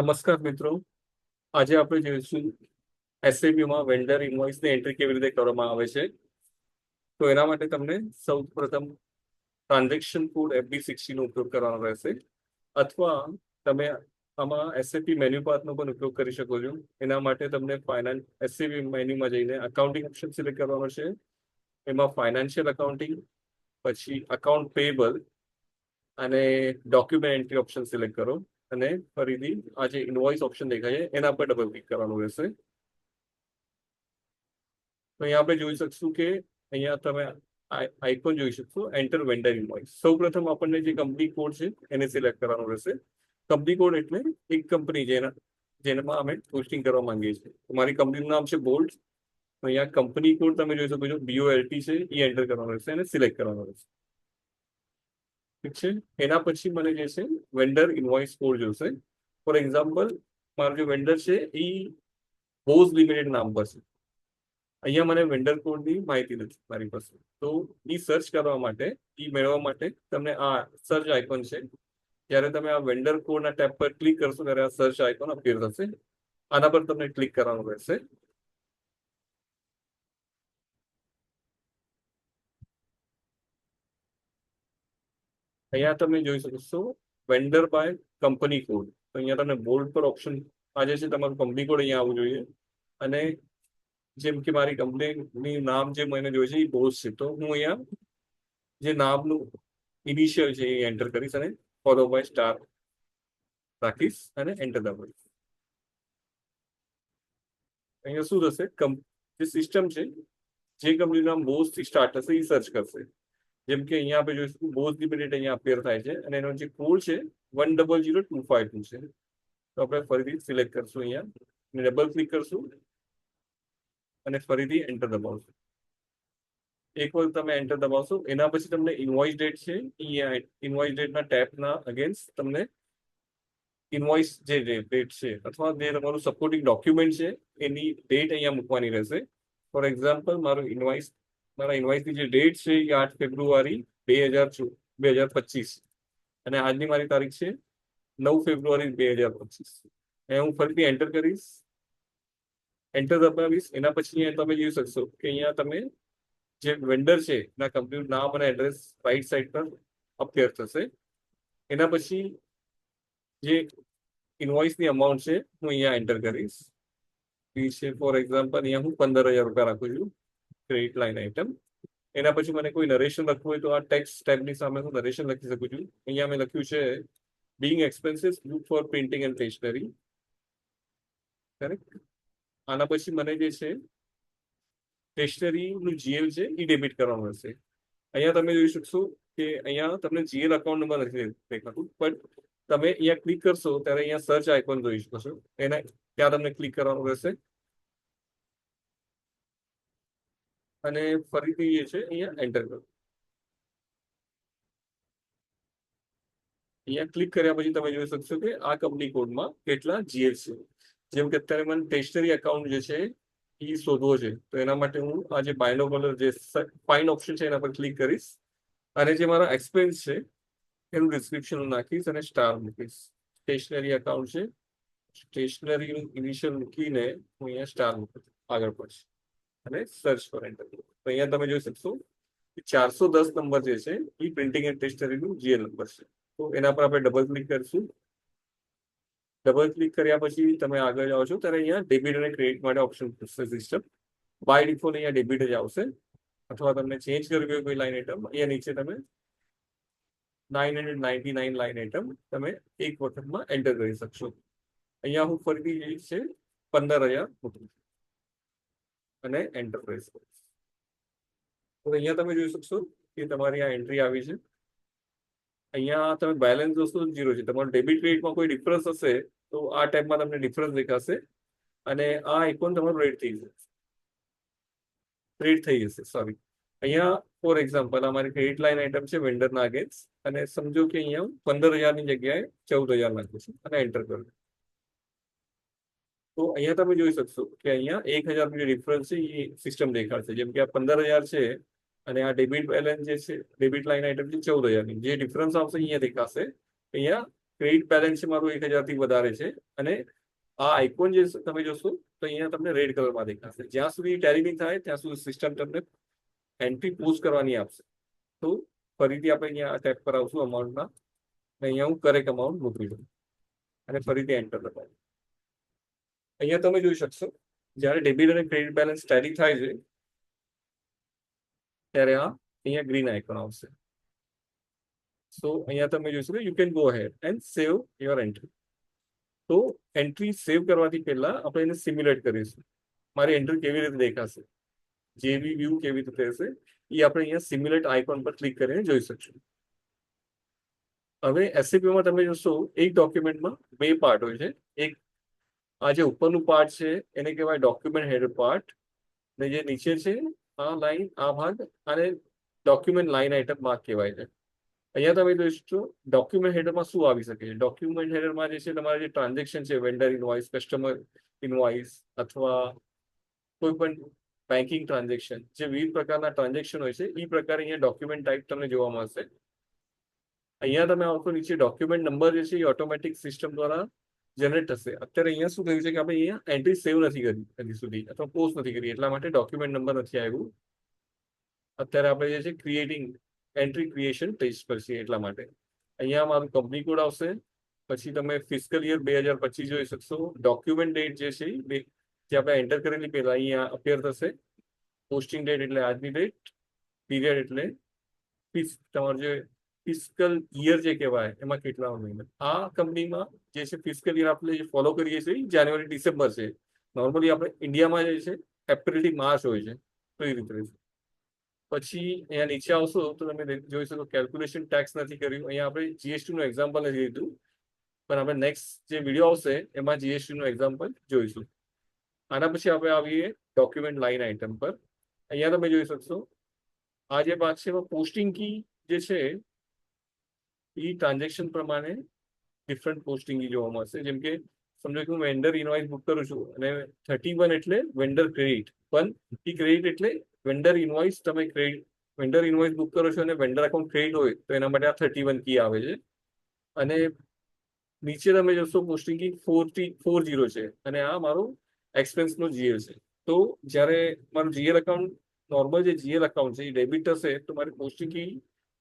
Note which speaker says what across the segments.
Speaker 1: નમસ્કાર મિત્રો. આજે આપણે જોઈશું એસએબીમાં વેન્ડર ઇન્વોઇસની એન્ટ્રી કેવી રીતે કરવામાં આવે છે. તો એના માટે તમને સૌ પ્રથમ ટ્રાન્ઝેક્શન કોડ એફબી સિક્સટીનો ઉપયોગ કરવાનો રહેશે. અથવા તમે આમાં એસએપી મેન્યુ પાથનો પણ ઉપયોગ કરી શકો છો. એના માટે તમને ફાઇનાન્સ એસએબી મેન્યુમાં જઈને અકાઉન્ટિંગ ઓપ્શન સિલેક્ટ કરવાનો છે. એમાં ફાઇનાન્શિયલ અકાઉન્ટિંગ પછી અકાઉન્ટ પેબલ અને ડોક્યુમેન્ટ એન્ટ્રી ઓપ્શન સિલેક્ટ કરો. અને ફરીથી આ જે ઇનવોઇસ ઓપ્શન દેખાય છે, એના પર ડબલ ક્લિક કરવાનું રહેશે. તો અહીંયા આપણે જોઈ શકશું કે અહીંયા તમે આઇકોન જોઈ શકશો એન્ટર વેન્ડર ઇનવોઇસ સૌ પ્રથમ આપણને જે કંપની કોડ છે, એને સિલેક્ટ કરવાનો રહેશે. કંપની કોડ એટલે એક કંપની જેના, જેનામાં અમે પોસ્ટિંગ કરવા માંગીએ છીએ. મારી કંપનીનું નામ છે બોલ્ટ અહીંયા કંપની કોડ તમે જોઈ શકો છો બીઓએલટી છે, એ એન્ટર કરવાનો રહેશે અને સિલેક્ટ કરવાનો રહેશે. ઠીક છે? એના પછી મને જે છે વેન્ડર ઇન્વોઇસ કોડ જોશે. ફોર એક્ઝામ્પલ મારો જે વેન્ડર છે, એ બોઝ લિમિટેડ નામ પર છે. અહીંયા મને વેન્ડર કોડની માહિતી નથી મારી પાસે. તો એ સર્ચ કરવા માટે એ મેળવવા માટે તમને આ સર્ચ આઇકોન છે. જ્યારે તમે આ વેન્ડર કોડના ટેબ પર ક્લિક કરશો, ત્યારે આ સર્ચ આઇકોન અપીર થશે. આના પર તમને ક્લિક કરવાનું રહેશે. અહીંયા તમે જોઈ શકશો વેન્ડર બાય કંપની કોડ તો અહીંયા તમને બોલ્ડ પર ઓપ્શન આજે છે, તમારું કંપની કોડ અહીંયા આવવું જોઈએ. અને જેમ કે મારી કંપનીની નામ જે મને જોઈએ છે, એ બોસ છે. તો હું અહીંયા જે નામનું ઇનિશિયલ છે, એ એન્ટર કરીશ અને ફોલો બાય સ્ટાર રાખીશ અને એન્ટર દબાવીશ. અહીંયા શું થશે? જે સિસ્ટમ છે, જે કંપનીનું નામ બોસ સ્ટાર્ટ થશે, એ સર્ચ કરશે. જેમ કે અહીંયા આપણે જોઈશું બોઝ લિમિટેડ અહીંયા અપેર થાય છે અને એનો જે કોડ છે one double zero two five two છે. તો આપણે ફરીથી સિલેક્ટ કરશું અહીંયા અને ડબલ ક્લિક કરશું અને ફરીથી એન્ટર દબાવશું. એક વખત તમે એન્ટર દબાવશો, એના પછી તમને ઇન્વોઇસ ડેટ છે, અહીંયા ઇન્વોઇસ ડેટના ટેપના અગેન્સ્ટ તમને ઇન્વોઇસ જે ડેટ છે અથવા જે તમારું સપોર્ટિંગ ડોક્યુમેન્ટ છે એની ડેટ અહીંયા મૂકવાની રહેશે. ફોર એક્ઝામ્પલ મારું ઇન્વોઇસ મારા ઇન્વાઇસની જે ડેટ છે એ આઠ ફેબ્રુઆરી બે હજાર બે હજાર પચીસ. અને આજની મારી તારીખ છે નવ ફેબ્રુઆરી બે હજાર પચીસ. એ હું ફરીથી એન્ટર કરીશ. એન્ટર દબાવીશ. એના પછી અહીંયા તમે જોઈ શકશો કે અહીંયા તમે જે વેન્ડર છે, એના કંપનીનું નામ અને એડ્રેસ રાઈટ સાઈડ પર અપેર થશે. એના પછી જે ઇન્વોઇસની અમાઉન્ટ છે, હું અહીંયા એન્ટર કરીશ. ફોર એક્ઝામ્પલ અહીંયા હું પંદર હજાર રૂપિયા રાખું છું. ક્રેડિટ લાઇન આઇટમ એના પછી મને કોઈ નરેશન લખવું હોય તો આ ટેક્સ ટેગની સામે હું નરેશન લખી શકું છું. અહીંયા મેં લખ્યું છે being expenses use for printing and stationery correct આના પછી મને જે છે સ્ટેશનરીનું જીએલ છે, એ ડેબિટ કરવાનું રહેશે. અહીંયા તમે જોઈ શકશો કે અહીંયા તમને જીએલ અકાઉન્ટ નંબર નથી દેખાતું બટ તમે અહીંયા ક્લિક કરશો ત્યારે અહીંયા સર્ચ આઇકોન જોઈ શકો છો. એના, ત્યાં તમને ક્લિક કરવાનું રહેશે. અને ફરીથી જે છે, અહીંયા એન્ટર કરો. અહીંયા ક્લિક કર્યા પછી તમે જોઈ શકશો કે આ કંપની કોડમાં કેટલા જીએલ છે જેમ કે અત્યારે મને ટેશનરી એકાઉન્ટ જે છે, એ શોધવો છે. તો એના માટે હું આ જે બાયનો કલર જે ફાઇન ઓપ્શન છે, એના પર ક્લિક કરીશ. અને જે મારા એક્સપેન્સ છે, એનું ડિસ્ક્રિપ્શન હું નાખીશ અને સ્ટાર મૂકીશ. સ્ટેશનરી એકાઉન્ટ છે સ્ટેશનરીનું ઇનિશિયલ મૂકીને હું અહીંયા સ્ટાર મૂકું આગળ પડશે. અને સર્ચ પર એન્ટર તો અહીંયા તમે જોઈ શકશો ચારસો દસ નંબર જે છે, એ પ્રિન્ટિંગ એન્ડ ટેસ્ટરીનું જીએલ નંબર છે. તો એના પર આપણે ડબલ ક્લિક કરીશું. ડબલ ક્લિક કર્યા પછી તમે આગળ જાઓ છો, ત્યારે અહીંયા ડેબિટ અને ક્રેડિટ માટે ઓપ્શન પૂછશે સિસ્ટમ બાય ડિફોલ્ટ અહીંયા ડેબિટ જ આવશે. અથવા તમને ચેન્જ કરવી હોય કોઈ લાઇન આઇટમ અહીંયા નીચે તમે nine hundred ninety nine line item તમે એક વખતમાં એન્ટર કરી શકશો. અહીંયા હું ફરીથી જે છે, પંદર હજાર મૂકું અને એન્ટરપ્રાઇઝ તો અહીંયા તમે જોઈ શકશો કે તમારી આ એન્ટ્રી આવી છે. અહીંયા તમે બેલેન્સ જોશો જીરો છે. તમારો ડેબિટ રેટમાં કોઈ ડિફરન્સ હશે તો આ ટાઈપમાં તમને ડિફરન્સ દેખાશે અને આ આઇકોન તમારું રેડ થઈ જશે. રેડ થઈ જશે સોરી અહીંયા ફોર એક્ઝામ્પલ અમારી ક્રેડિટ લાઇન આઇટમ છે વેન્ડરના અગેન્સ્ટ અને સમજો કે અહીંયા પંદર હજારની જગ્યાએ ચૌદ હજાર નાખું છું અને એન્ટર કરું. તો અહીંયા તમે જોઈ શકશો કે અહીંયા એક હજારનું જે ડિફરન્સ છે એ સિસ્ટમ દેખાડશે જેમ કે આ પંદર હજાર છે અને આ ડેબિટ બેલેન્સ જે છે ડેબિટ લાઇન આઇટમ છે, ચૌદ હજારની જે ડિફરન્સ આવશે અહીંયા દેખાશે, અહીંયા ક્રેડિટ બેલેન્સ મારું એક હજારથી વધારે છે અને આ આઇકોન જે તમે જોશો તો અહીંયા તમને રેડ કલરમાં દેખાશે. જ્યાં સુધી ટેલી થાય, ત્યાં સુધી સિસ્ટમ તમને એન્ટ્રી પોઝ કરવાની આપશે. તો ફરીથી આપણે અહીંયા આ ટેપ પર આવશું અમાઉન્ટના અહીંયા હું કરેક્ટ અમાઉન્ટ મૂકી દઉં. અને ફરીથી એન્ટર દબાવું અહીંયા તમે જોઈ શકશો, જ્યારે ડેબિટ અને ક્રેડિટ બેલેન્સ ટેરી થાય છે, ત્યારે આ અહીંયા ગ્રીન આઇકોન આવશે. સો અહીંયા તમે જોઈ શકો you can go ahead and save your entry તો એન્ટ્રી સેવ કરવાથી પહેલા આપણે એને સિમ્યુલેટ કરીશું. મારી એન્ટ્રી કેવી રીતે દેખાશે? જેવી વ્યૂ કેવી રીતે રહેશે? એ આપણે અહીંયા સિમ્યુલેટ આઇકોન પર ક્લિક કરીને જોઈ શકશું. હવે એસસીપીમાં તમે જોશો, એક ડોક્યુમેન્ટમાં બે પાર્ટ હોય છે. એક આ જે ઉપરનું પાર્ટ છે, એને કહેવાય ડોક્યુમેન્ટ હેડર પાર્ટ ને જે નીચે છે, આ લાઈન આ ભાગ અને ડોક્યુમેન્ટ લાઈન આઇટમ ભાગ કહેવાય છે. અહીંયા તમે જોઈશો ડોક્યુમેન્ટ હેડરમાં શું આવી શકે? છે ડોક્યુમેન્ટ હેડરમાં જે છે, તમારે જે ટ્રાન્ઝેક્શન છે વેન્ડર ઇનવોઇસ કસ્ટમર ઇનવોઇસ અથવા કોઈ પણ બેન્કિંગ ટ્રાન્ઝેક્શન જે વિવિધ પ્રકારના ટ્રાન્ઝેક્શન હોય છે એ પ્રકારે અહીંયા ડોક્યુમેન્ટ ટાઈપ તમને જોવા મળશે. અહીંયા તમે આવશો નીચે ડોક્યુમેન્ટ નંબર જે છે, એ ઓટોમેટિક સિસ્ટમ દ્વારા જનરેટ થશે અત્યારે અહીંયા શું થયું છે કે આપણે અહીંયા એન્ટ્રી સેવ નથી કરી હજી સુધી, અથવા પોસ્ટ નથી કરી, એટલા માટે ડોક્યુમેન્ટ નંબર નથી આવ્યું. અત્યારે આપણે જે છે ક્રિએટિંગ એન્ટ્રી ક્રિએશન ટેસ્ટ પર છીએ એટલા માટે. અહીંયા મારું કંપની કોડ આવશે, પછી તમે ફિઝિકલ યર બે હજાર પચીસ જોઈ શકશો. ડોક્યુમેન્ટ ડેટ જે છે બે, જે આપણે એન્ટર કરેલી પહેલા અહીંયા અપિયર થશે. પોસ્ટિંગ ડેટ એટલે આજની ડેટ પીરિયડ એટલે ફીસ તમારું જે ફિઝિકલ યર જે કહેવાય, એમાં કેટલા મહિના આ કંપનીમાં જે છે ફિઝિકલ યર આપણે જે ફોલો કરીએ છીએ, જાન્યુઆરી, ડિસેમ્બર છે. નોર્મલી આપણે ઇન્ડિયામાં જે છે એપ્રિલથી માર્ચ હોય છે, તો એ રીતે પછી અહીંયા નીચે આવશો તો તમે જોઈ શકો કેલ્ક્યુલેશન ટેક્સ નથી કર્યું. અહીંયા આપણે જીએસટી નું એક્ઝામ્પલ નથી લીધું. પણ આપણે નેક્સ્ટ જે વીડિયો આવશે, એમાં જીએસટી નું એક્ઝામ્પલ જોઈશું. આના પછી આપણે આવીએ ડોક્યુમેન્ટ લાઇન આઇટમ પર. અહીંયા તમે જોઈ શકશો. આ જે ભાગ છે, એમાં પોસ્ટિંગ કી જે છે એ ટ્રાન્ઝેક્શન પ્રમાણે ડિફરન્ટ પોસ્ટિંગ જોવા મળશે. જેમ કે સમજો કે હું વેન્ડર ઇનવાઇસ બુક કરું છું અને થર્ટી વન એટલે વેન્ડર ક્રેડિટ પણ એ ક્રેડિટ એટલે વેન્ડર ઇનવોઇસ તમે ક્રેડિટ વેન્ડર ઇનવાઇસ બુક કરો છો અને વેન્ડર અકાઉન્ટ ક્રેડિટ હોય તો એના માટે આ થર્ટી વન કી આવે છે. અને નીચે તમે જોશો પોસ્ટિંગ કી ફોરથી ફોર જીરો છે અને આ મારો એક્સપેન્સનો જીએલ છે. તો જ્યારે મારું જીએલ અકાઉન્ટ નોર્મલ જે જીએલ અકાઉન્ટ છે એ ડેબિટ હશે તો મારી પોસ્ટિંગ કી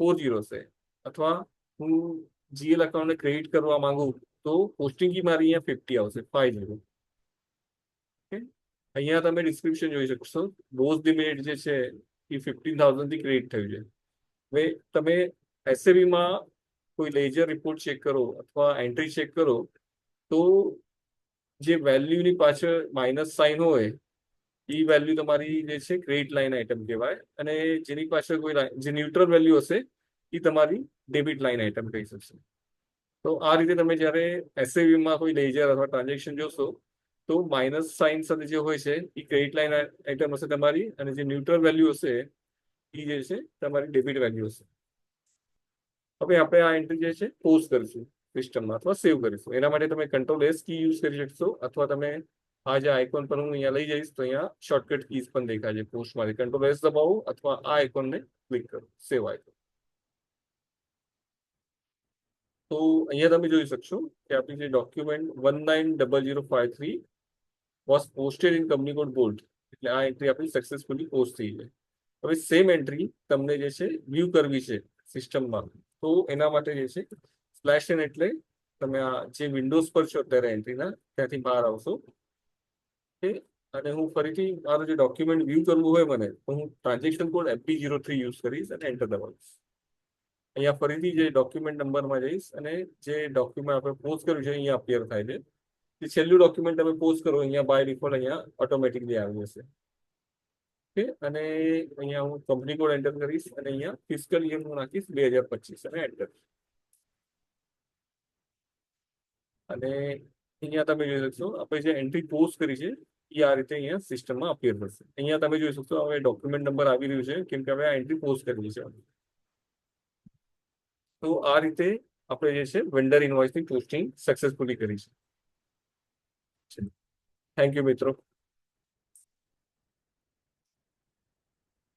Speaker 1: ફોર જીરો છે. અથવા હું જીએલ અકાઉન્ટને ક્રેડિટ કરવા માંગુ તો પોસ્ટિંગ કી મારી અહીંયા ફિફ્ટી આવશે ફાઈવ જીરો અહીંયા તમે ડિસ્ક્રિપ્શન જોઈ શકશો. રોજ ધી જે છે એ ફિફ્ટીન થાઉઝન્ડથી ક્રિએટ થયું છે. હવે તમે એસએબીમાં કોઈ લેજર રિપોર્ટ ચેક કરો અથવા એન્ટ્રી ચેક કરો, તો જે વેલ્યુની પાછળ માઇનસ સાઇન હોય, એ વેલ્યુ તમારી જે છે ક્રેડિટ લાઇન આઇટમ કહેવાય. અને જેની પાછળ કોઈ જે ન્યુટ્રલ વેલ્યુ હશે, એ તમારી ડેબિટ લાઇન આઇટમ કહી શકશે તો આ રીતે તમે જ્યારે એસએબીમાં કોઈ લેજર અથવા ટ્રાન્ઝેક્શન જોશો તો માઇનસ સાઇન સાથે જે હોય છે એ ક્રેડિટ લાઇન આઇટમ હશે તમારી અને જે ન્યુટ્રલ વેલ્યુ હશે એ જે છે તમારી ડેબિટ વેલ્યુ હશે હવે આપણે આ એન્ટ્રી જે છે પોઝ કરીશું સિસ્ટમમાં અથવા સેવ કરીશું એના માટે તમે કંટ્રોલ એસ કી યુઝ કરી શકશો અથવા તમે આ જે આઇકોન પર હું અહીંયા લઈ જઈશ તો અહીંયા શોર્ટકટ કીઝ પણ દેખાય છે પોસ્ટમાંથી કંટ્રોલ એસ દબાવો અથવા આ આઇકોનને ક્લિક કરો સેવ આઇકોન તો અહીંયા તમે જોઈ શકશો કે આપણી જે document one nine double zero five three was posted in company code bold એટલે આ એન્ટ્રી આપણી સક્સેસફુલી પોસ્ટ થઈ છે હવે સેમ એન્ટ્રી તમને જે છે વ્યૂ કરવી છે સિસ્ટમમાં તો એના માટે જે છે સ્પ્લેશ એન એટલે તમે આ જે વિન્ડોઝ પર છો અત્યારે એન્ટ્રીના ત્યાંથી બહાર આવશો. ઓકે અને હું ફરીથી મારું જે ડોક્યુમેન્ટ વ્યૂ કરવું હોય મને, તો હું transaction code AP zero three use કરીશ અને એન્ટર દબાવીશ. અહીંયા ફરીથી જે ડોક્યુમેન્ટ નંબરમાં જઈશ અને જે ડોક્યુમેન્ટ આપણે પોસ્ટ કર્યું છે, અહીંયા અપિયર થાય છે. જે છેલ્લું ડોક્યુમેન્ટ તમે પોસ્ટ કરો, અહીંયા બાય ડિફોલ્ટ અહીંયા ઓટોમેટિકલી આવી જશે. ઓકે? અને અહીંયા હું કંપની કોડ એન્ટર કરીશ અને અહીંયા ફિસ્કલ યર હું નાખીશ બે હજાર પચીસ અને એન્ટર અને અહીંયા તમે જોઈ શકશો, આપણે જે એન્ટ્રી પોસ્ટ કરી છે, એ આ રીતે અહીંયા સિસ્ટમમાં અપિયર થશે. અહીંયા તમે જોઈ શકશો, હવે ડોક્યુમેન્ટ નંબર આવી રહ્યું છે, કેમ કે હવે આ એન્ટ્રી પોસ્ટ કરી છે. તો આ રીતે આપણે જે છે વેન્ડર ઇન્વોઇસની પોસ્ટિંગ સક્સેસફુલી કરી છે. થેન્ક યુ મિત્રો.